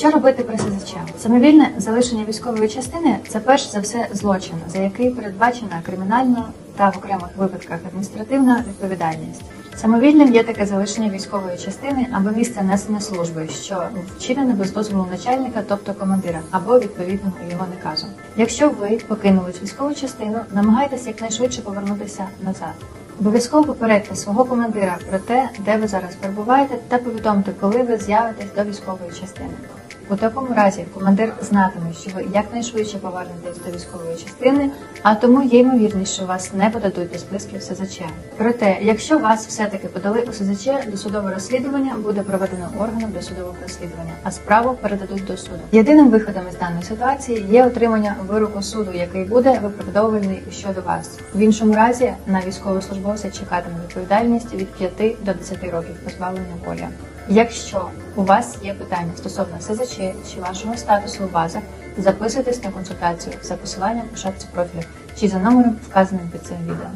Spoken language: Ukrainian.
Що робити при СЗЧ? Самовільне залишення військової частини це перш за все злочин, за який передбачена кримінальна та в окремих випадках адміністративна відповідальність. Самовільним є таке залишення військової частини або місця несення служби, що вчинене без дозволу начальника, тобто командира, або відповідного його наказу. Якщо ви покинули військову частину, намагайтеся якнайшвидше повернутися назад. Обов'язково попередьте свого командира про те, де ви зараз перебуваєте, та повідомте, коли ви з'явитесь до військової частини. У такому разі командир знатиме, що ви якнайшвидше повернетесь до військової частини, а тому є ймовірність, що вас не подадуть до списків СЗЧ. Проте, якщо вас все-таки подали у СЗЧ, досудове розслідування буде проведено органом досудового розслідування, а справу передадуть до суду. Єдиним виходом із даної ситуації є отримання вироку суду, який буде виправдовувальний щодо вас. В іншому разі на військовослужбовця чекатиме відповідальність від 5 до 10 років позбавлення волі. Якщо у вас є питання стосовно СЗЧ чи вашого статусу у базах, записуйтесь на консультацію за посиланням у шапці профілю чи за номером, вказаним під цим відео.